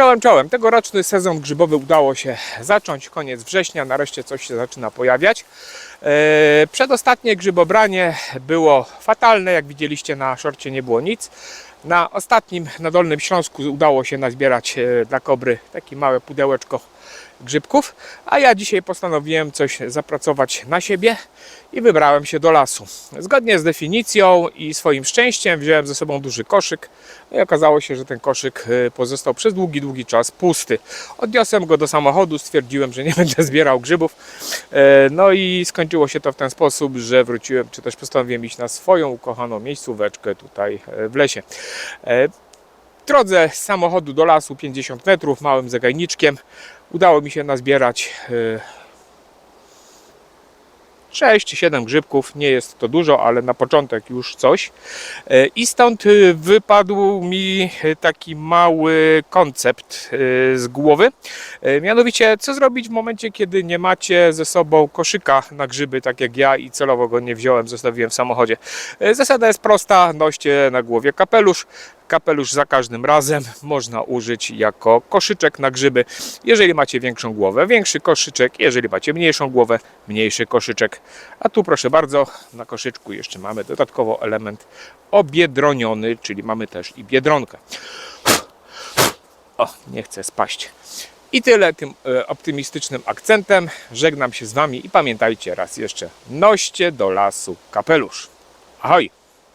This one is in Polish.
Czołem, czołem. Tegoroczny sezon grzybowy udało się zacząć. Koniec września, nareszcie coś się zaczyna pojawiać. E, Przedostatnie grzybobranie było fatalne, jak widzieliście na szorcie nie było nic. Na ostatnim, na Dolnym Śląsku udało się nazbierać e, dla kobry takie małe pudełeczko grzybków, a ja dzisiaj postanowiłem coś zapracować na siebie i wybrałem się do lasu. Zgodnie z definicją i swoim szczęściem wziąłem ze sobą duży koszyk no i okazało się, że ten koszyk e, pozostał przez długi, długi czas pusty. Odniosłem go do samochodu, stwierdziłem, że nie będę zbierał grzybów. E, No i skończyło się to w ten sposób, że wróciłem, czy też postanowiłem iść na swoją ukochaną miejscóweczkę tutaj w lesie. E, drodze z samochodu do lasu 50 metrów małym zagajniczkiem udało mi się nazbierać 6 czy 7 grzybków. Nie jest to dużo, ale na początek już coś. E, I stąd wypadł mi taki mały koncept e, z głowy. E, Mianowicie, co zrobić w momencie, kiedy nie macie ze sobą koszyka na grzyby, tak jak ja i celowo go nie wziąłem, zostawiłem w samochodzie. Zasada jest prosta, noście na głowie kapelusz. Kapelusz za każdym razem można użyć jako koszyczek na grzyby, jeżeli macie większą głowę, większy koszyczek, jeżeli macie mniejszą głowę, mniejszy koszyczek. A tu proszę bardzo, na koszyczku jeszcze mamy dodatkowo element obiedroniony, czyli mamy też i biedronkę. O, nie chcę spaść. I tyle tym e, optymistycznym akcentem. Żegnam się z Wami i pamiętajcie raz jeszcze, noście do lasu kapelusz. Ahoj!